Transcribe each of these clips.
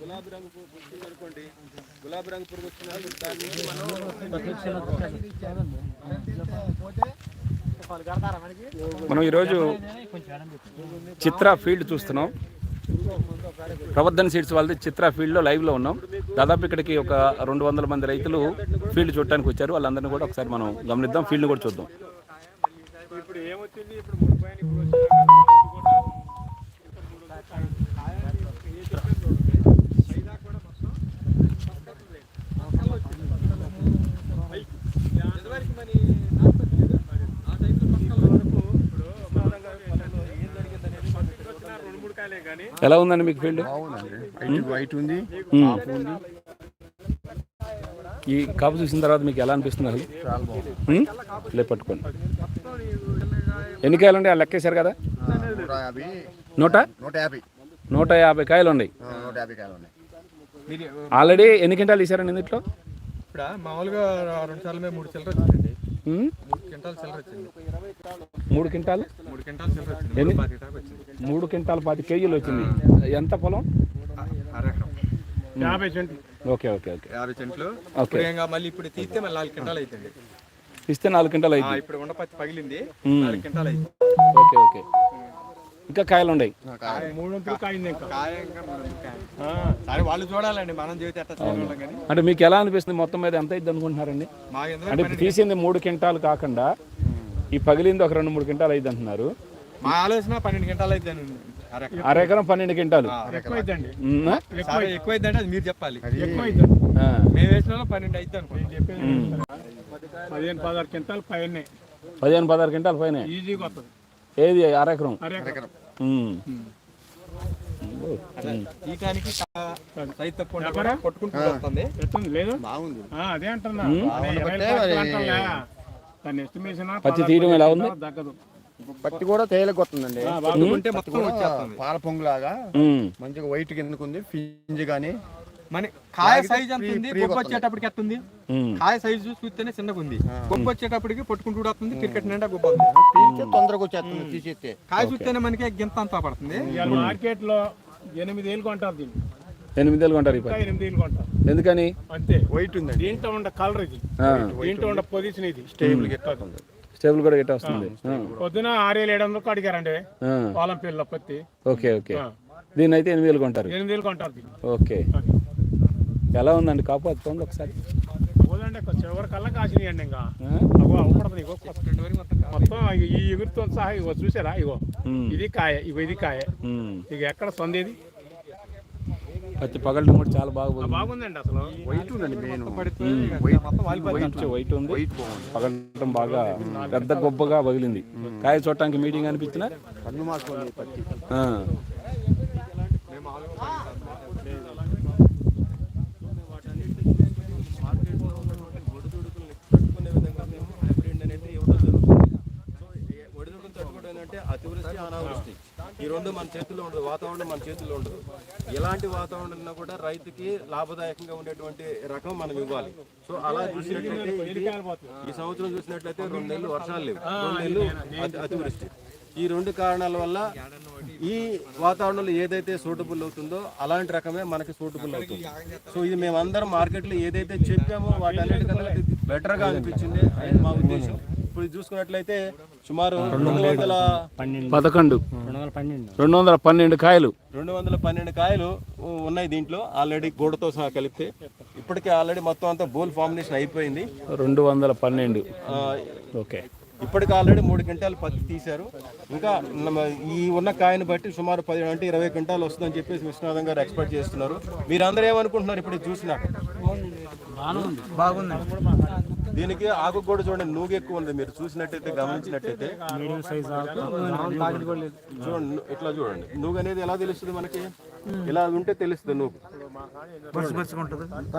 గులాబీ రంగు పురుగు అనుకోండి గులాబీ రంగు పురుగు వచ్చినప్పుడు దాని నుంచి మనం మనం ఈరోజు చిత్ర ఫీల్డ్ చూస్తున్నాం. ప్రవర్ధన్ సీడ్స్ వాళ్ళది చిత్ర ఫీల్డ్లో లైవ్లో ఉన్నాం. దాదాపు ఇక్కడికి ఒక రెండు వందల మంది రైతులు ఫీల్డ్ చూడటానికి వచ్చారు. వాళ్ళందరినీ కూడా ఒకసారి మనం గమనిద్దాం. ఫీల్డ్ని కూడా చూద్దాం. ఇప్పుడు ఏమొచ్చింది? ఇప్పుడు మూడు పైన ఇప్పుడు వచ్చింది ఎదువరకు మరి నాటుతుంది కదా ఆ టైంలో పక్కల వరకు ఇప్పుడు మాదంగా పొలంలో ఏం జరిగింది అనేది మనకి వచ్చిన రెండు మూడు కాయలే కానీ ఎలా ఉందండి మీకు ఫీల్డ్? వైట్ వైట్ ఉంది. ఈ కాపు చూసిన తర్వాత మీకు ఎలా అనిపిస్తుంది అసలు? పట్టుకోండి. ఎన్ని కాయలు ఉన్నాయి లెక్కేశారు కదా? నూట యాభై. నూట? యాభై. నూట యాభై కాయలు ఉన్నాయి ఆల్రెడీ ఎన్ని క్వింటాలు తీసారండి ఇందులో? ఇప్పుడు? మామూలుగా రెండు సార్లు మూడు చిల్లర వచ్చిందండి? మూడు క్వింటాల్ చిల్లర వచ్చింది. మూడు క్వింటాలు? మూడు క్వింటాల్ చిల్లర వచ్చింది. ఎన్ని? మూడు క్వింటాలు పాతి కేజీలు వచ్చింది. ఎంత పొలం? యాభై సెంట్లు. Okay okay okay. యాభై సెంట్లు. ఓకే. మళ్ళీ ఇప్పుడు తీస్తే మళ్ళీ నాలుగు క్వింటాల్ అవుతుంది. ఇస్తే నాలుగు క్వింటాలు ఆ, అయింది ఇప్పుడు ఉండపత్తి పగిలింది. మ్మ్. నాలుగు క్వింటాల్ అయింది ఓకే ఓకే. ఇంకా కాయలు ఉన్నాయి. మూడు వంతులు కాయింది ఇంకా. కాయ ఇంకా మూడు కాయ. సరే వాళ్ళు చూడాలండి. మనం అంటే మీకు ఎలా అనిపిస్తుంది? మొత్తం మీద ఎంత అయింది అనుకుంటున్నారండి? అంటే తీసింది మూడు క్వింటాలు కాకుండా ఈ పగిలింది ఒక రెండు మూడు క్వింటాలు అయింది అంటున్నారు. మా ఆలోచన పన్నెండు క్వింటాల్ అవుతుంది అరెకరం. పన్నెండు క్వింటాలు ఎక్కువైందండి అది మీరు చెప్పాలి. మేము వేసిన పన్నెండు అయితే పదిహేను పదహారు క్వింటాలు పైన. పదిహేను పదహారు క్వింటాలు పైన? ఏది? అరెకరం? పత్తి తీయడం ఎలా ఉంది? దక్కదు పత్తి కూడా తేలికొస్తుందండి ఉంటే మొత్తం వచ్చేస్తుంది. పాల పొంగులాగా. మంచిగా వైట్ కిందకు ఉంది ఫింజ్ కానీ మన కాయ సైజ్ ఎంత ఉంది? గొప్ప వచ్చేటప్పటికి ఎంత ఉంది. కాయ సైజ్ చూస్తేనే చిన్నగా ఉంది. గొప్ప వచ్చేటప్పటికి పట్టుకుంటూ కూడా వస్తుంది క్రికెట్ నిండా గొప్ప ఉంది తొందరగా వచ్చేస్తుంది తీసేస్తే. కాయ చూస్తేనే మనకి గింత అంతా పడుతుంది. మార్కెట్లో ఎనిమిది వేలు కొంటారు దీన్ని. ఎనిమిది కొంటారు ఎనిమిది కొంటారు. ఎందుకని? అంతే. వైట్ ఉందండి. దీంట్లో ఉండే కలర్ ఇది. దీంట్లో ఉండే పొజిషన్ ఇది. టేబుల్ గిట్టుంది స్టేబుల్ కూడా గిట్ట వస్తుంది. పొద్దున ఆరేళ్ళు ఏడు వందలకు అడిగారండి. పాలం పిల్ల పత్తి ఓకే ఓకే. దీన్ని అయితే ఎనిమిది వేలు కొంటారు. ఎనిమిది వేలు కొంటారు ఓకే. ఎలా ఉందండి కాపు? వస్తుంది ఒకసారి. చివరి కల్లా కాసినాయండి ఇంకా? అగో అవపడదు ఇగో. మొత్తం ఈ ఎగురుతో సహా ఇగో చూసారా? ఇగో. ఇది కాయ ఇగో ఇది కాయ. ఇక ఎక్కడ సొందేది? పత్తి పగలటం కూడా చాలా బాగా. బాగుందండి అసలు. వైట్ ఉందండి మెయిన్ వైట్ వైట్ ఉంది. వైట్ బాగుంది. పగలటం బాగా పెద్ద గొప్పగా పగిలింది. కాయ చూడటానికి మీటింగ్ అనిపించిన కన్ను మాసుకోండి పత్తి తట్టుకునే విధంగా మేము హైబ్రిడ్ అనేది ఇవ్వడం జరుగుతుంది సో ఈ ఒడిదుడుకులు తట్టుకోవడం అంటే అతివృష్టి అనావృష్టి ఈ రెండు మన చేతుల్లో ఉండదు వాతావరణం మన చేతుల్లో ఉండదు. ఎలాంటి వాతావరణంలో కూడా రైతుకి లాభదాయకంగా ఉండేటువంటి రకం మనం ఇవ్వాలి. సో అలా చూసినట్లయితే ఈ సంవత్సరం చూసినట్లయితే రెండు నెలలు వర్షాలు లేవు. రెండు నెలలు అతి- అతివృష్టి. ఈ రెండు కారణాల వల్ల ఈ వాతావరణంలో ఏదైతే సూటబుల్ అవుతుందో అలాంటి రకమే మనకి సూటబుల్ అవుతుంది. సో ఇది మేమందరం మార్కెట్లో ఏదైతే చెప్పామో వాటన్నిటికన్నా ఇది బెటర్గా అనిపించింది. అని మా ఉద్దేశం. ఇప్పుడు చూసుకున్నట్లయితే సుమారు రెండు వందల పదకొండు. రెండు వందల పన్నెండు కాయలు. రెండు వందల పన్నెండు కాయలు ఉన్నాయి దీంట్లో ఆల్రెడీ గోడతో సహా కలిపితే. ఇప్పటికే ఆల్రెడీ మొత్తం అంతా బోల్ ఫార్మినేషన్ అయిపోయింది. రెండు వందల పన్నెండు ఓకే. ఇప్పటికి ఆల్రెడీ మూడు క్వింటాలు పత్తి తీశారు. ఇంకా ఈ ఉన్న కాయను బట్టి సుమారు పదిహేడు అంటే ఇరవై క్వింటాలు వస్తుందని చెప్పేసి విశ్వనాథం గారు ఎక్స్పెక్ట్ చేస్తున్నారు. మీరందరూ ఏమనుకుంటున్నారు ఇప్పుడు ఇది చూసినాక దీనికి ఆకు కూడా చూడండి నూగు ఎక్కువ ఉంది. మీరు చూసినట్టయితే గమనించినట్టయితే. చూడండి ఇట్లా చూడండి. నూగు అనేది ఎలా తెలుస్తుంది మనకి? ఇలా ఉంటే తెలుస్తుంది నూగు.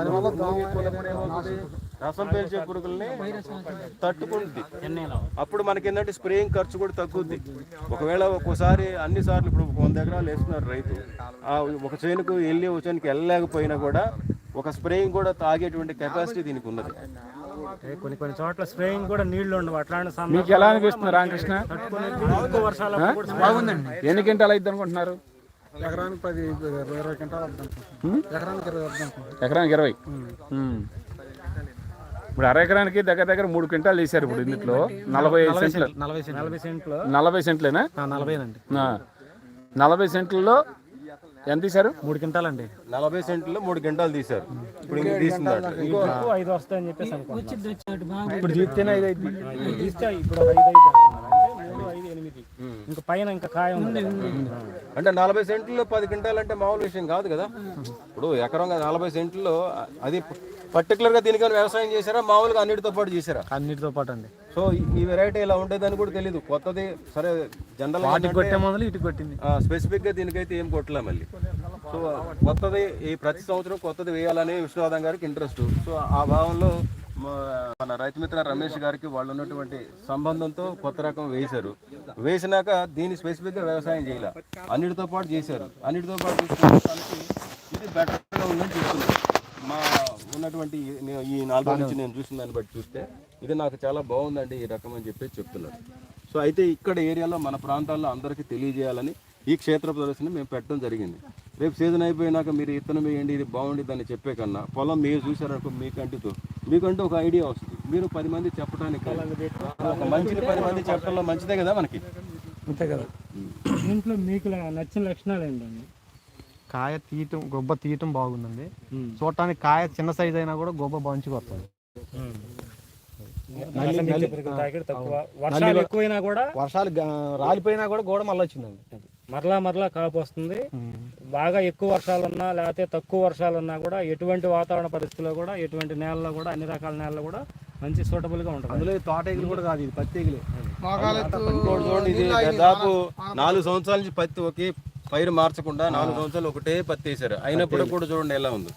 ఏమవుతుంది? రసం పీల్చే పురుగుల్ని తట్టుకుంటుంది అప్పుడు మనకి ఏంటంటే స్ప్రేయింగ్ ఖర్చు కూడా తగ్గుద్ది. ఒకవేళ ఒక్కోసారి అన్ని సార్లు ఇప్పుడు వంద ఎకరాలు వేస్తున్నారు రైతు. ఆ ఒక చేనుకు వెళ్ళి ఒక చేనుకు వెళ్ళలేకపోయినా కూడా ఒక స్ప్రేయింగ్ కూడా తాగేటువంటి కెపాసిటీ దీనికి ఉన్నది. కొన్ని కొన్ని చోట్ల స్ప్రేయింగ్ కూడా నీళ్ళు ఉండవు. అట్లాంటి మీకు ఎలా అనిపిస్తుంది రామకృష్ణ? వర్షాలు బాగుందండి. ఎన్ని క్వింటాలు అయింది అనుకుంటున్నారు? ఎకరానికి పది ఇరవై క్వింటాలు? ఎకరానికి ఇరవై ఎకరానికి ఇరవై. ఇప్పుడు అర ఎకరానికి దగ్గర దగ్గర మూడు క్వింటాలు తీశారు ఇప్పుడు ఇందులో. నలభై ఐదు సెంట్లు నలభై సెంట్లు. నలభై సెంట్లు. నలభై సెంట్లేనా. నలభై సెంట్లలో ఎంత తీశారు? మూడు క్వింటాలండి. నలభై సెంట్లో మూడు గంటలు తీశారు. ఇప్పుడు ఇంక తీస్తుందంట ఇంకో ఎక్కువ ఐదు వస్తాయని చెప్పేసి అనుకుంటున్నాను ఇప్పుడు తీస్తేనే ఐదు అయింది ఇప్పుడు తీస్తే ఇప్పుడు ఒక ఐదు ఐదు అనుకున్నాను. అంటే మూడు ఐదు ఎనిమిది. ఇంకా పైన ఇంకా కాయ ఉంది కదా. అంటే నలభై సెంట్లో పది క్వింటాలు అంటే మామూలు విషయం కాదు కదా? ఇప్పుడు ఎకరం కాదు, నలభై సెంట్లో అది పర్టికులర్గా దీనికైనా వ్యవసాయం చేశారా? మామూలుగా అన్నిటితో పాటు చేశారా? అన్నిటితో పాటు అండి. సో ఈ- వెరైటీ ఇలా ఉండేదని కూడా తెలియదు కొత్తది సరే జనరల్ కొట్టే మొదలు ఇటు కొట్టింది. స్పెసిఫిక్గా దీనికైతే ఏం కొట్టలే మళ్ళీ? సో కొత్తది ఈ ప్రతి సంవత్సరం కొత్తది వేయాలని విష్ణువాదం గారికి ఇంట్రెస్ట్ సో ఆ భావంలో మన రైతు మిత్ర రమేష్ గారికి వాళ్ళు ఉన్నటువంటి సంబంధంతో కొత్త రకం వేశారు. వేసినాక దీన్ని స్పెసిఫిక్గా వ్యవసాయం చేయాల. అన్నిటితో పాటు చేశారు. అన్నిటితో పాటు ఇది బెటర్గా ఉందని చెప్తున్నారు. ఉన్నటువంటి ఈ- నాలుగు నుంచి నేను చూసిన దాన్ని బట్టి చూస్తే ఇది నాకు చాలా బాగుందండి ఈ రకం అని చెప్పి చెప్తున్నారు. సో అయితే ఇక్కడ ఏరియాలో మన ప్రాంతాల్లో అందరికీ తెలియజేయాలని ఈ క్షేత్ర ప్రదర్శన మేము పెట్టడం జరిగింది. రేపు సీజన్ అయిపోయినాక మీరు ఇత్తనం వేయండి ఇది బాగుండి అని చెప్పే కన్నా పొలం మీరు చూసారనుకో మీకంటితో మీకంటూ ఒక ఐడియా వస్తుంది. మీరు పది మంది చెప్పడానికి ఒక మంచిది పది మంది చెప్పడంలో మంచిదే కదా మనకి? అంతే కదా. దీంట్లో మీకు నచ్చిన లక్షణాలు ఏంటండి? కాయ తీయటం గొబ్బ తీయటం బాగుందండి. చూడటానికి కాయ చిన్న సైజ్ అయినా కూడా గొబ్బ మంచిగా వస్తుంది ఎక్కువైనా కూడా వర్షాలు రాలిపోయినా కూడా గోడ మళ్ళీ వచ్చిందండి. మరలా మరలా కాపు వస్తుంది. బాగా ఎక్కువ వర్షాలు ఉన్నా లేకపోతే తక్కువ వర్షాలు ఉన్నా కూడా ఎటువంటి వాతావరణ పరిస్థితుల్లో కూడా ఎటువంటి నేలలో కూడా అన్ని రకాల నేలలో కూడా మంచి సూటబుల్గా ఉంటుంది. అందులో తోట ఎగులు కూడా కాదు ఇది పత్తి ఎగులే. దాదాపు నాలుగు సంవత్సరాల నుంచి పత్తి ఒకే పైరు మార్చకుండా నాలుగు సంవత్సరాలు ఒకటే పత్తి వేశారు. అయినప్పుడు కూడా చూడండి ఎలా ఉంది.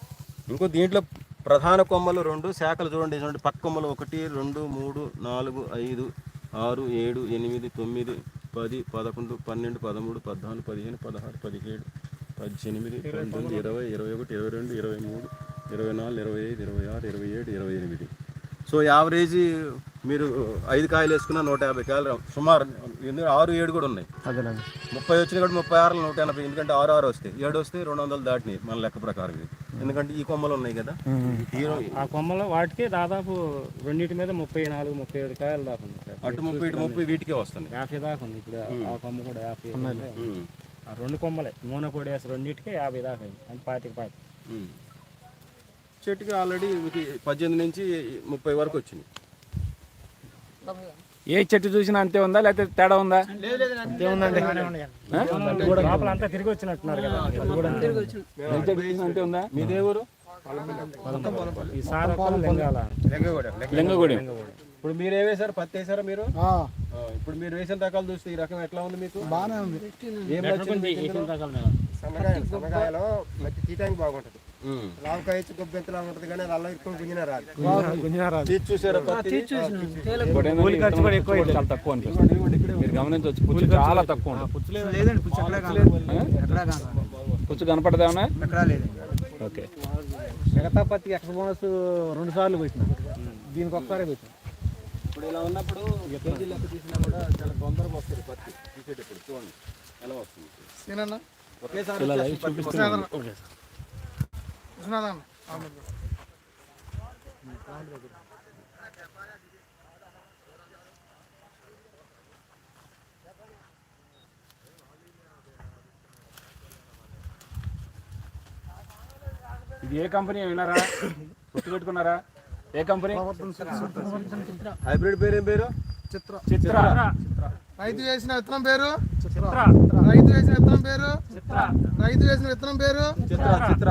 ఇంకో దీంట్లో ప్రధాన కొమ్మలు రెండు శాఖలు చూడండి చూడండి. పక్క కొమ్మలు ఒకటి రెండు మూడు నాలుగు ఐదు ఆరు ఏడు ఎనిమిది తొమ్మిది పది పదకొండు పన్నెండు పదమూడు పద్నాలుగు పదిహేను పదహారు పదిహేడు పద్దెనిమిది పంతొమ్మిది ఇరవై ఇరవై ఒకటి ఇరవై రెండు ఇరవై మూడు ఇరవై నాలుగు ఇరవై ఐదు ఇరవై ఆరు ఇరవై ఏడు ఇరవై ఎనిమిది. సో యావరేజ్ మీరు ఐదు కాయలు వేసుకున్న నూట యాభై కాయలు సుమారు ఎందుకంటే ఆరు ఏడు కూడా ఉన్నాయి. ముప్పై వచ్చిన కూడా ముప్పై ఆరు నూట ఎనభై ఎందుకంటే ఆరు ఆరు వస్తాయి. ఏడు వస్తే రెండు వందలు దాటినాయి మన లెక్క ప్రకారం. ఎందుకంటే ఈ కొమ్మలు ఉన్నాయి కదా. ఆ కొమ్మలో వాటికి దాదాపు రెండింటి మీద ముప్పై నాలుగు ముప్పై ఏడు కాయలు దాకా ఉంది. అటు ముప్పై ఇటు ముప్పై వీటికే వస్తున్నాయి. యాభై దాకా ఉంది ఇప్పుడు ఆ కొమ్మ కూడా యాభై. ఆ రెండు కొమ్మలే నూనె పొడి వేసి రెండింటికి యాభై దాకా అయింది. అంటే పాతిక పాతిక. ఉమ్. చెట్టుకి ఆల్రెడీ పద్దెనిమిది నుంచి ముప్పై వరకు వచ్చింది ఏ చెట్టు చూసినా అంతే ఉందా? లేకపోతే తేడా ఉందా? అంతా లింగగూడెం. ఇప్పుడు మీరు ఏ వేశారు? పత్తి వేశారా మీరు? ఆ, ఇప్పుడు మీరు వేసిన రకాలు చూస్తే ఈ రకం ఎట్లా ఉంది మీకు? బాగానే ఉంది. ఏం నచ్చింది సన్నకాయ సన్నకాయలో మట్టి బాగుంటది. లావకాయ గొబ్బెంతలా ఉంటది కానీ అల్లం ఎక్కువ గుంజిన రాదు. చూసారా కూడా చాలా తక్కువ అనిపిస్తుంది మీరు గమనించవచ్చు పుచ్చు చాలా తక్కువ పుచ్చు లేదు. ఓకే. మిగతా పత్తికి ఎక్స్ బోనస్ రెండు సార్లు పెట్టిన దీనికి ఒకసారి పెట్టిన ఇప్పుడు ఇలా ఉన్నప్పుడు కేజీ లెక్క తీసినా. కూడా చాలా తొందరగా వస్తుంది పత్తి. తీసేటప్పుడు చూడండి. ఎలా వస్తుంది? ఒకేసారి ఇది ఏ కంపెనీ విన్నారా? గుర్తు పెట్టుకున్నారా ఏ కంపెనీ? హైబ్రిడ్ పేరు ఏం పేరు? చిత్ర. రైతు వేసిన విత్తనం పేరు? రైతు వేసిన విత్తనం పేరు? రైతు వేసిన విత్తనం పేరు? చిత్ర. చిత్ర.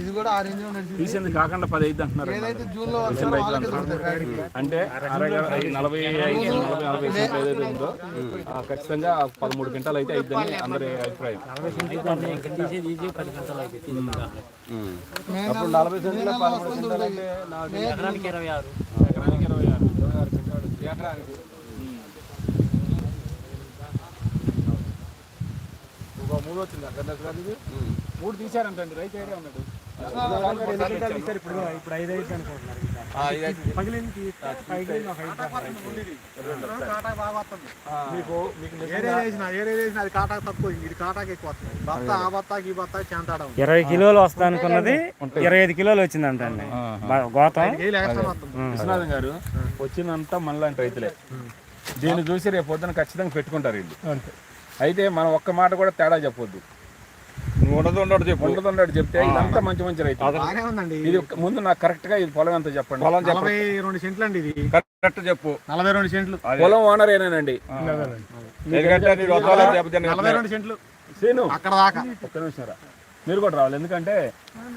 ఇది కూడా తీసింది కాకుండా పది ఐదు అంటున్నారు ఏదైతే జూన్లో. అంటే నలభై ఐదు నలభై నలభై ఏదైతే ఉందో ఆ, ఖచ్చితంగా పదమూడు గంటలు అయితే అయిద్దని అందరి అభిప్రాయం. అప్పుడు నలభై సెంట్లు పదమూడు ఎకరానికి ఇరవై ఆరు. ఎకరానికి ఇరవై ఆరు. ఇరవై ఆరు. ఎకరానికి. మూడు వచ్చింది అక్కడ మూడు తీశారంటండి రైతు ఏరియా ఉన్నాడు ఇప్పుడు ఐదు ఐదు అనుకుంటున్నారు ఆ, ఇది పగిలింది పైకి ఒక ఐదు కాటా బాగా వస్తుంది. మీకు మీకు ఏరియా వేసిన ఏరియా వేసిన అది కాటాకు తక్కువ ఇది కాటాకి ఎక్కువ వస్తుంది. బత్త ఆ బత్తాకి ఈ బత్తాకి చెంతాడ. ఉంది ఇరవై కిలోలు వస్తా అనుకున్నది ఇరవై ఐదు కిలోలు వచ్చిందంటండి. బా- గోతం. విశ్వనాథం గారు వచ్చినంతా మనలాంటి రైతులే. దీన్ని చూసి రేపు పొద్దున ఖచ్చితంగా పెట్టుకుంటారు వీళ్ళు. అయితే మనం ఒక్క మాట కూడా తేడా చెప్పొద్దు. ఉండదు ఉండడు చెప్పు. ఉండదు ఉండడు చెప్తే ఇదంతా మంచి మంచి రైతు. బాగానే ఉందండి. ఇది ఒక్క- ముందు నాకు కరెక్ట్గా ఇది పొలం ఎంత చెప్పండి? పొలం నలభై రెండు సెంట్లు అండి ఇది. కరెక్ట్ చెప్పు. నలభై రెండు సెంట్లు. పొలం ఓనర్ ఏనానండి? నలభై రెండు సెంట్లు. సీను. అక్కడ దాకా. ఒక్క నిమిషం రా. మీరు కూడా రావాలి. ఎందుకంటే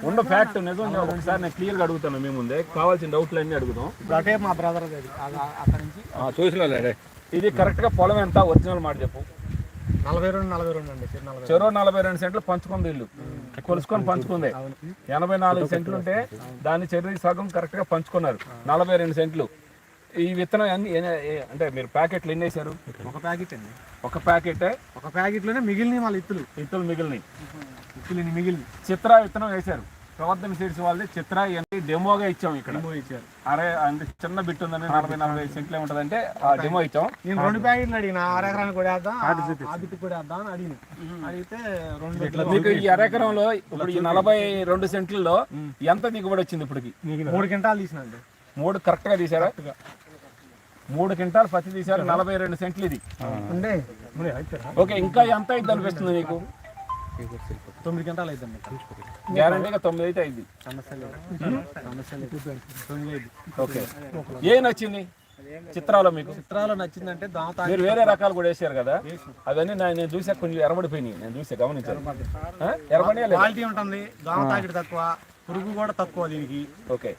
ఉన్న ఫ్యాక్ట్ నిజం ఒకసారి నేను క్లియర్గా అడుగుతాను మీ ముందే. కావాల్సిన డౌట్లు అన్ని అడుగుదాం. ఇప్పుడు అటే మా బ్రదర్ అక్కడ నుంచి. చూసినా ఇది కరెక్ట్గా పొలం ఎంత? ఒరిజినల్ మాట చెప్పు. నలభై రెండు నలభై రెండు అండి నలభై రెండు. సెంట్లు పంచుకుంది ఇల్లు. కొలుసుకొని పంచుకుంది. ఎనభై నాలుగు సెంట్లు ఉంటే దాన్ని చెర్రి సగం కరెక్ట్గా పంచుకున్నారు. నలభై రెండు సెంట్లు. ఈ విత్తనం అన్ని అంటే మీరు ప్యాకెట్లు ఎన్ని వేశారు? ఒక ప్యాకెట్ అండి. ఒక ప్యాకెట్? ఒక ప్యాకెట్లోనే మిగిలిన వాళ్ళ ఇత్తులు. ఇత్తులు మిగిలినాయి ఇత్తులు మిగిలిన చిత్ర విత్తనం వేశారు. ప్రవర్తన సీడ్స్ వాళ్ళది. చిత్ర ఇవన్నీ డెమోగా ఇచ్చాం ఇక్కడ. ఇచ్చారు. అరే అంటే చిన్న బిట్ ఉందని నలభై నలభై సెంట్లు ఉంటుందంటే ఆ డెమో ఇచ్చాం నేను రెండు ప్యాకెట్లు అడిగిన ఆరు ఎకరానికి కూడా వేద్దాం ఆ కూడా వేద్దాం అని అడిగిన. అడిగితే రెండు మీకు ఈ అరెకరంలో ఇప్పుడు ఈ నలభై రెండు సెంట్లలో ఎంత దిగుబడి వచ్చింది ఇప్పటికి? మూడు క్వింటాలు తీసినండి మూడు కరెక్ట్గా తీసారా మూడు క్వింటాల్ పత్తి తీసారు నలభై రెండు సెంట్లు ఇది. అంటే ఓకే ఇంకా ఎంత అయింది అనిపిస్తుంది నీకు? తొమ్మిది క్వింటాలు అవుతుంది గ్యారంటీగా తొమ్మిది అయితే అయింది. ఓకే. ఏ నచ్చింది చిత్రాలో మీకు? చిత్రాలు నచ్చిందంటే మీరు వేరే రకాలు కూడా వేసారు కదా. అవన్నీ నేను చూసా కొంచెం ఎరబడిపోయినాయి. నేను చూసా గమనించాను. లేదా? క్వాలిటీ ఉంటుంది. దోమ తాకిడి తక్కువ. పురుగు కూడా తక్కువ దీనికి. ఓకే.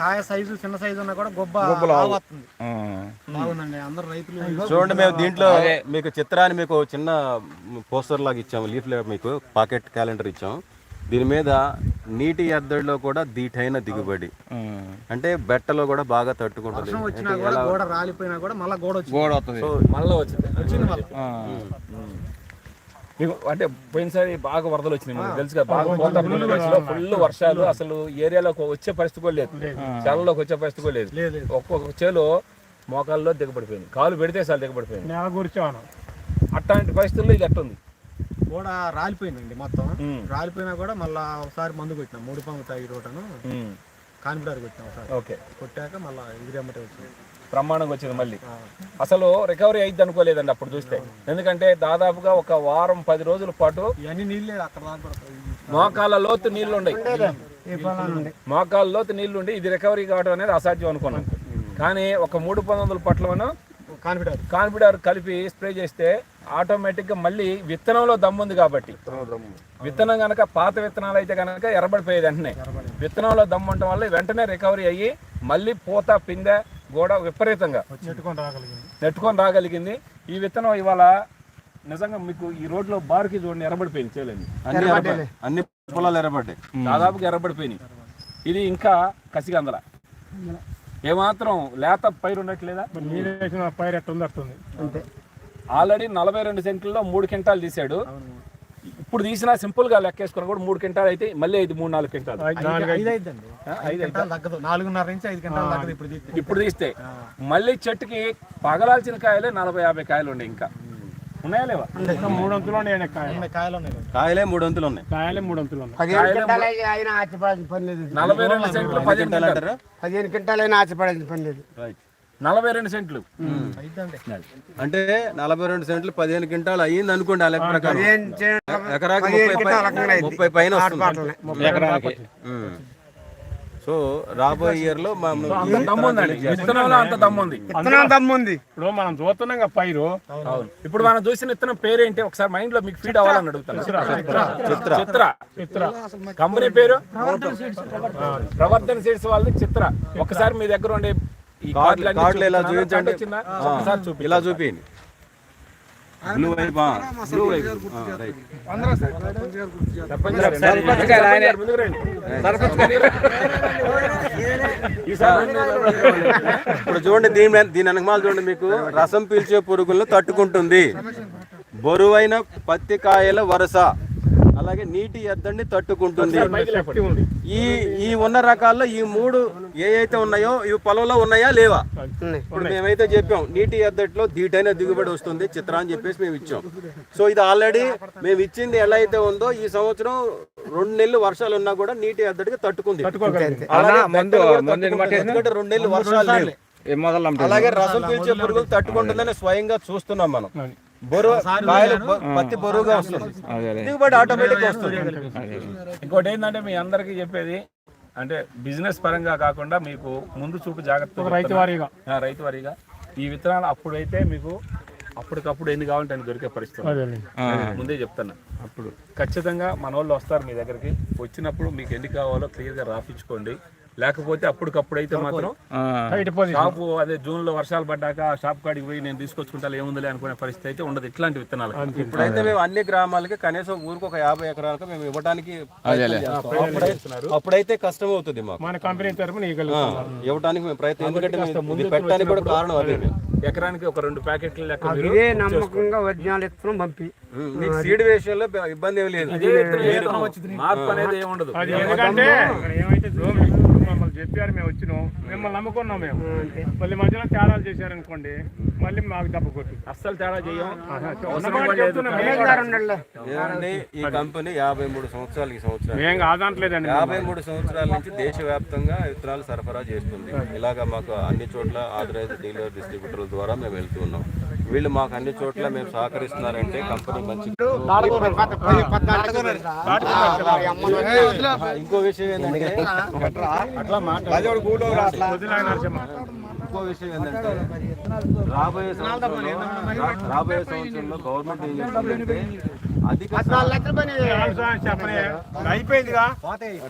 కాయ సైజు చిన్న సైజు ఉన్నా కూడా వస్తుంది బాగుందండి అందరు రైతులు చూడండి మేము దీంట్లో మీకు చిత్రాన్ని మీకు చిన్న పోస్టర్ లాగా ఇచ్చాము లీఫ్ మీకు పాకెట్ క్యాలెండర్ ఇచ్చాం దీని మీద నీటి ఎద్దడిలో కూడా దీటైన దిగుబడి. అంటే బెట్టలో కూడా బాగా తట్టుకుంటుంది. వర్షం వచ్చినా కూడా గోడ రాలిపోయినా కూడా మళ్ళీ గోడ గోడ వస్తుంది. మళ్ళీ వచ్చింది. వచ్చింది మళ్ళీ. మీకు అంటే పోయినసారి బాగా వరదలు వచ్చినాయి మనకు తెలుసు కదా బాగా ఫుల్ వర్షాలు అసలు ఏరియాలోకి వచ్చే పరిస్థితి కూడా లేదు. చేలలోకి వచ్చే పరిస్థితి కూడా లేదు. ఒక్కొక్క చేలో మోకాల్లో దిగబడిపోయింది. కాలు పెడితే చాలు దిగబడిపోయింది. నేల కూర్చోను అట్లాంటి పరిస్థితుల్లో ఇది ఎట్టుంది గోడ రాలిపోయిందండి మొత్తం. రాలిపోయినా కూడా మళ్ళీ ఒకసారి మందు కొట్టినాం. మూడు పంపు తాగి రోటను కాన్ఫిడర్ కొట్టినాం ఒకసారి. ఓకే. కొట్టాక మళ్ళీ ఎగిరమ్మటే వచ్చింది. బ్రహ్మాండంగా వచ్చింది మళ్ళీ. అసలు రికవరీ అయింది అనుకోలేదండి అప్పుడు చూస్తే. ఎందుకంటే దాదాపుగా ఒక వారం పది రోజుల పాటు ఇవన్నీ నీళ్ళే అక్కడ దాకా పడతాయి. మోకాళ్ళ లోతు నీళ్ళు ఉన్నాయి. మోకాళ్ళ లోతు నీళ్ళు ఉండి ఇది రికవరీ కావడం అనేది అసాధ్యం అనుకున్నాం. కానీ ఒక మూడు పంతొమ్మిది పట్లను కాన్ఫిడర్ కాన్ఫిడర్ కలిపి స్ప్రే చేస్తే ఆటోమేటిక్గా మళ్ళీ విత్తనంలో దమ్ముంది కాబట్టి. విత్తనం కనుక పాత విత్తనాలు అయితే కనుక ఎర్రబడిపోయేది వెంటనే. విత్తనంలో దమ్ము ఉండటం వల్ల వెంటనే రికవరీ అయ్యి మళ్ళీ పూత పిందె గోడ విపరీతంగా నెట్టుకొని రాగలిగింది. నెట్టుకొని రాగలిగింది. ఈ విత్తనం ఇవాళ నిజంగా మీకు ఈ రోడ్లో బార్కి చూడండి ఎర్రబడిపోయింది చేయలేదు అన్ని. అన్ని పొలాలు ఎర్రబడ్డాయి. దాదాపుగా ఎర్రబడిపోయినాయి. ఇది ఇంకా కసిగందల. ఏమాత్రం లేత పైరు ఉండట్లేదా? వేసిన పైరు ఎట్ట ఉంది అట్టుంది. ఆల్రెడీ నలభై రెండు సెంట్లలో మూడు క్వింటాలు తీశాడు. ఇప్పుడు తీసినా సింపుల్గా లెక్కేసుకుని కూడా మూడు క్వింటాలు అయితే మళ్ళీ ఐదు మూడు నాలుగు క్వింటాలు. ఇప్పుడు తీస్తే. ఇప్పుడు తీస్తే. మళ్ళీ చెట్టుకి పగలాల్సిన కాయలే నలభై యాభై కాయలు ఉన్నాయి ఇంకా. ఉన్నాయా లేవా? మూడు వంతులు ఉన్నాయి కాయ ఉన్నాయి, కాయలు ఉన్నాయి. కాయలే మూడు వంతులు ఉన్నాయి. కాయలే మూడు వంతులు నలభై రెండు సెంట్లు పదిహేను క్వింటాలు ఆశపడాల్సిన పని లేదు. నలభై రెండు సెంట్లు. అంటే నలభై రెండు సెంట్లు పదిహేను క్వింటాలు అయ్యింది అనుకోండి ఆ లెక్క ప్రకారం. ఎకరాకి ముప్పై పైన వస్తుంది. సో రాబోయే ఇయర్లో మనం అంత దమ్ముంది. ఇప్పుడు మనం చూస్తున్నాం కదా పైరు. ఇప్పుడు మనం చూసిన విత్తనం పేరేంటి? ఒకసారి మైండ్లో మీకు ఫీడ్ అవ్వాలని అడుగుతాను. చిత్ర చిత్ర. చిత్ర. కంపెనీ పేరు? ప్రవర్తన సీడ్స్ వాళ్ళది చిత్ర. ఒకసారి మీ దగ్గర ఉండే కార్డులు ఇలా? చూపించండి? ఇలా చూపించండి. Blue wipe blue wipe right. ఇప్పుడు చూడండి దీని దీని వెనకమాల చూడండి మీకు. రసం పీల్చే పురుగులను తట్టుకుంటుంది. బరువైన పత్తి కాయల వరుస. అలాగే నీటి ఎద్దడిని తట్టుకుంటుంది. ఈ ఈ ఉన్న రకాల్లో ఈ మూడు ఏ అయితే ఉన్నాయో ఇవి పొలంలో ఉన్నాయా లేవా? ఇప్పుడు మేమైతే చెప్పాం నీటి ఎద్దట్లో ధీటైన దిగుబడి వస్తుంది చిత్ర అని చెప్పేసి మేము ఇచ్చాం. సో ఇది ఆల్రెడీ మేము ఇచ్చింది ఎలా అయితే ఉందో ఈ సంవత్సరం రెండు నెలలు వర్షాలు ఉన్నా కూడా నీటి ఎద్దడికి తట్టుకుంది. ఎందుకంటే రెండు నెలలు వర్షాలు అలాగే రసం పీల్చే పురుగులు తట్టుకుంటుందని స్వయంగా చూస్తున్నాం మనం. బరువు పత్తి బరువుగా వస్తుంది. దిగుబడి ఆటోమేటిక్ వస్తుంది. ఇంకోటి ఏంటంటే మీ అందరికీ చెప్పేది అంటే బిజినెస్ పరంగా కాకుండా మీకు ముందు చూపు జాగ్రత్త రైతు వారీగా రైతు వారీగా ఈ విత్తనాలు అప్పుడైతే మీకు అప్పటికప్పుడు ఎన్ని కావాలంటే అన్ని దొరికే పరిస్థితి ముందే చెప్తాను అప్పుడు ఖచ్చితంగా మన వాళ్ళు వస్తారు మీ దగ్గరికి. వచ్చినప్పుడు మీకు ఎన్ని కావాలో క్లియర్గా రాపించుకోండి. లేకపోతే అప్పటికప్పుడు అయితే మాత్రం షాపు అదే జూన్లో వర్షాలు పడ్డాక ఆ షాప్ కాడికి పోయి నేను తీసుకొచ్చుకుంటా ఏముందిలే అనుకునే పరిస్థితి అయితే ఉండదు. ఇట్లాంటి విత్తనాలు. ఇప్పుడైతే మేము అన్ని గ్రామాలకి కనీసం ఊరికి ఒక యాభై ఎకరాలకు మేము ఇవ్వడానికి అప్పుడైతే కష్టం అవుతుంది మాకు. మన కంపెనీ తరఫున ఇవ్వడానికి మేము ప్రయత్నం. ఎందుకంటే పెట్టడానికి కూడా కారణం అదే ఎకరానికి ఒక రెండు ప్యాకెట్లు లెక్క ఇదే నమ్మకంగా ఒరిజినల్ ఇత్తనం పంపి. మీకు సీడ్ విషయంలో ఇబ్బంది ఏమి లేదు? మార్పు అనేది ఏమి ఉండదు ఎందుకంటే ఏమైతే మమ్మల్ని చెప్పారు మేము వచ్చినాం. మిమ్మల్ని నమ్ముకున్నాం మేము. మళ్ళీ మధ్యలో తేడాలు చేశారనుకోండి మళ్ళీ మాకు దెబ్బ కొట్టు అస్సలు తేడా చేయం అవసరం ఉన్నమాట కూడా లేదు. చెప్తున్నాం, మేము కూడా. ఏమండి ఈ కంపెనీ యాభై మూడు సంవత్సరాలు ఈ సంవత్సరం మేము కాదంటలేదండి యాభై మూడు సంవత్సరాల నుంచి దేశవ్యాప్తంగా విత్తనాలు సరఫరా చేస్తుంది. ఇలాగా మాకు అన్ని చోట్ల ఆథరైజ్ డీలర్ డిస్ట్రిబ్యూటర్ల ద్వారా మేము వెళ్తూ ఉన్నాం. వీళ్ళు మాకు అన్ని చోట్ల మేము సహకరిస్తున్నారంటే కంపెనీ మంచి ఇంకో విషయం ఏంటంటే ఇంకో విషయం ఏంటంటే రాబోయే సంవత్సరంలో రాబోయే సంవత్సరంలో గవర్నమెంట్ ఏం చేస్తుందంటే అధిక అయిపోయిందిగా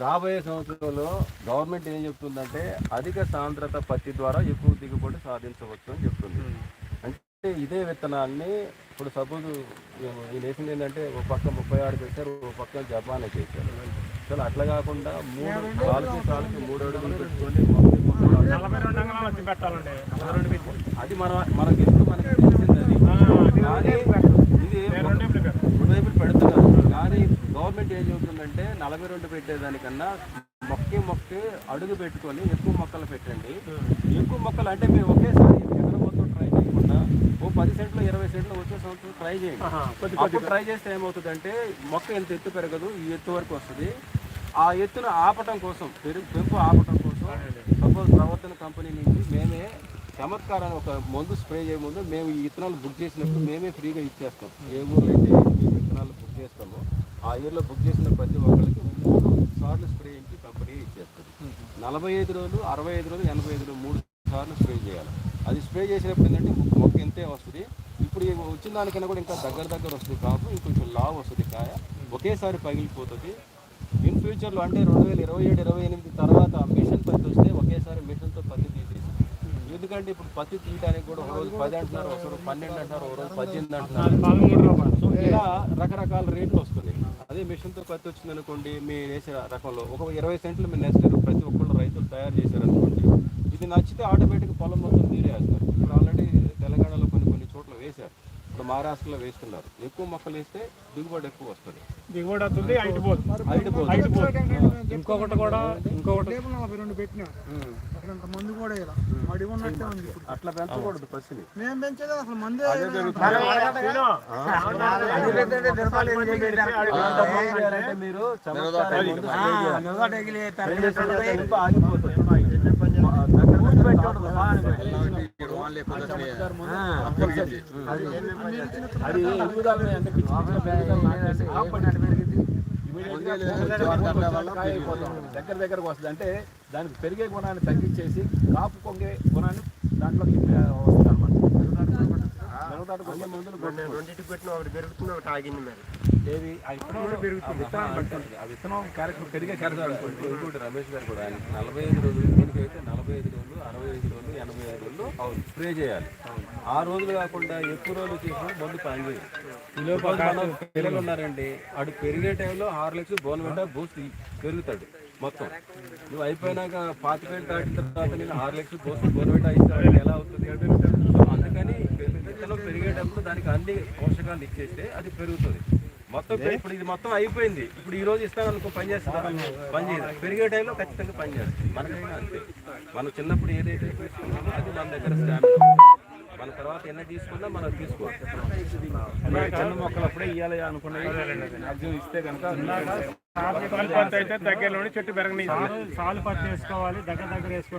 రాబోయే సంవత్సరంలో గవర్నమెంట్ ఏం చెప్తుందంటే అధిక సాంద్రత పత్తి ద్వారా ఎక్కువ దిగుబడి సాధించవచ్చు అని చెప్తుంది. ఇదే విత్తనాన్ని ఇప్పుడు సపోజ్ ఈ నేషన్ ఏంటంటే ఒక పక్క ముప్పై ఆరు పెట్టారు ఒక పక్క జపాన్ చేశారు. అసలు అట్లా కాకుండా మూడు సాలుకి సాలుకి మూడు అడుగులు పెట్టుకొని. అది మన మనకి మనకి తెలిసింది అది? కానీ ఇది రెండు వైపులు పెడుతున్నారు కానీ గవర్నమెంట్ ఏం చెబుతుందంటే నలభై రెండు పెట్టేదానికన్నా మొక్కే మొక్కే అడుగు పెట్టుకొని ఎక్కువ మొక్కలు పెట్టండి. ఎక్కువ మొక్కలు అంటే మీరు ఒకేసారి ఎకరం మొత్తం ట్రై చేయకుండా ఓ పది సెంట్లు ఇరవై సెంట్లు వచ్చే సంవత్సరం ట్రై చేయండి. అప్పుడు ట్రై చేస్తే ఏమవుతుందంటే మొక్క ఎంత ఎత్తు పెరగదు ఈ ఎత్తు వరకు వస్తుంది. ఆ ఎత్తును ఆపటం కోసం పెరుగు పెంపు ఆపటం కోసం సపోజ్ ప్రవర్తన కంపెనీ నుంచి మేమే చమత్కారాన్ని ఒక మందు స్ప్రే చేయ ముందు మేము ఈ విత్తనాలు బుక్ చేసినప్పుడు మేమే ఫ్రీగా ఇచ్చేస్తాం. ఏ ఊర్లో అయితే ఈ విత్తనాలు బుక్ చేస్తామో ఆ ఇయర్లో బుక్ చేసిన ప్రతి ఒక్కరికి మూడు సార్లు స్ప్రే చేయించి కంపెనీ ఇచ్చేస్తుంది. నలభై ఐదు రోజులు అరవై ఐదు రోజులు ఎనభై ఐదు రోజులు మూడు సార్లు స్ప్రే చేయాలి. అది స్ప్రే చేసినప్పుడు ఏంటంటే మొక్క ఎంతే వస్తుంది? ఇప్పుడు వచ్చిన దానికన్నా కూడా ఇంకా దగ్గర దగ్గర వస్తుంది కాపు. ఇంకొంచెం లావు వస్తుంది కాయ. ఒకేసారి పగిలిపోతుంది. ఇన్ ఫ్యూచర్లో అంటే రెండు వేల ఇరవై ఏడు ఇరవై ఎనిమిది తర్వాత మిషన్ పత్తి వస్తే ఒకేసారి మిషన్తో పత్తి తీసేసి. ఎందుకంటే ఇప్పుడు పత్తి తీయడానికి కూడా ఒక రోజు పది అంటున్నారు ఒక రోజు పన్నెండు అంటున్నారు ఒక రోజు పద్దెనిమిది అంటున్నారు. సో ఇలా రకరకాల రేట్లు వస్తున్నాయి. అదే మిషన్తో పత్తి వచ్చింది అనుకోండి మీ వేసే రకంలో ఒక ఇరవై సెంట్లు మీరు నేస్తారు. ప్రతి ఒక్కళ్ళు రైతులు తయారు చేశారనుకోండి ఇది నచ్చితే ఆటోమేటిక్ పొలం మొత్తం మీరే వేస్తారు ఇప్పుడు ఆల్రెడీ తెలంగాణలో కొన్ని కొన్ని చోట్ల వేశారు ఇప్పుడు మహారాష్ట్రలో వేస్తున్నారు ఎక్కువ మొక్కలు వేస్తే దిగుబడి ఎక్కువ వస్తుంది దిగుబడి వస్తుంది ఇంకొకటి కూడా ఇంకొకటి రెండు పెట్టినా మందు కూడా ఇలా వాడి ఉన్నట్టే ఉంది అట్లా పెంచకూడదు పసిని మేము పెంచేది అసలు మందే మీరు ఆగిపోతుంది. దగ్గర దగ్గరకు వస్తుంది అంటే దానికి పెరిగే గుణాన్ని తగ్గించేసి కాపు కొంగే గుణాన్ని దాంట్లో వస్తుంది అనమాట ముందు రెండింటికి పెట్టిన ఒకటి పెరుగుతుంది ఒకటి ఆగింది మరి. ఏది? ఆ విత్తనం ఆ విత్తనాన్ని బట్టి ఉంటుంది. ఆ విత్తనం క్యారెక్టర్ పెరిగే క్యారెక్టర్ ఇంకోటి రమేష్ గారు కూడా ఆయన నలభై ఐదు రోజులు దీనికైతే నలభై ఐదు రోజులు అరవై ఐదు రోజులు ఎనభై ఐదు రోజులు స్ప్రే చేయాలి. ఆ రోజులు కాకుండా ఎక్కువ రోజులు చేసిన మందు పిల్లలు ఉన్నారండి అటు పెరిగే టైంలో హార్లిక్స్ బోన్వెంట బూస్ట్ పెరుగుతాడు మొత్తం. నువ్వు అయిపోయినాక పాతికేళ్ళు దాటిన తర్వాత నేను హార్లిక్స్ బూస్ట్ బోన్వెంట ఇస్తాడు ఎలా అవుతుంది సో అందుకని విత్తనం పెరిగేటప్పుడు దానికి అన్ని పోషకాలు ఇచ్చేస్తే అది పెరుగుతుంది. మొత్తం ఇప్పుడు ఇది మొత్తం అయిపోయింది. ఇప్పుడు ఈ రోజు ఇస్తాను అనుకో పని చేస్తుందా పని చేయదు. పెరిగే టైంలో ఖచ్చితంగా పని చేస్తుంది. మనకైనా అంతే. మనం చిన్నప్పుడు ఏదైతే తీసుకున్నామో అది మన దగ్గర స్టామినా మన తర్వాత ఎన్న తీసుకున్నా మనం తీసుకోవాలి. చిన్న మొక్కలు అప్పుడే ఇవ్వాలి అనుకున్నవి మ్యాక్సిమం ఇస్తే కనుక అయితే దగ్గరలోనే చెట్టు పెరగని సాలు పత్తి వేసుకోవాలి దగ్గర దగ్గర వేసుకోవాలి